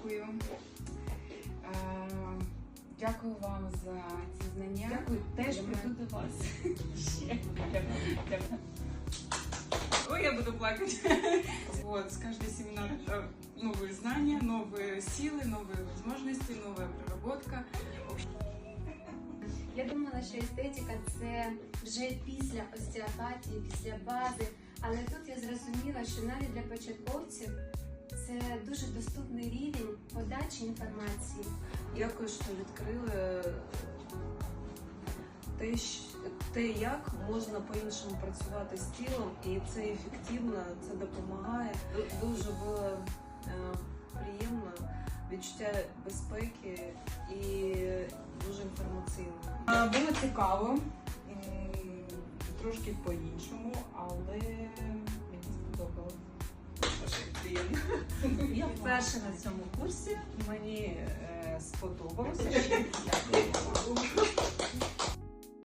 Дякую. Е, Дякую вам за ці знання. Дякую, теж Для мене- прийду до вас. Ще. Дякую. Дякую. Ой, я буду плакать. Вот, с каждый семинар это новые знания, новые силы, новые возможности, новая проработка. Я думала, що естетика це вже після остеопатії, після бази. Але тут я зрозуміла, що навіть для початковців це дуже доступний рівень подачі інформації. Дякую, що відкрили те, те, як можна по-іншому працювати з тілом, і це ефективно, це допомагає. Дуже було е, приємно відчуття безпеки і дуже інформаційно. Було цікаво, трошки по-іншому, але мені сподобалось. Приємно. Я вперше на цьому курсі. Мені е, сподобалося. що дякую.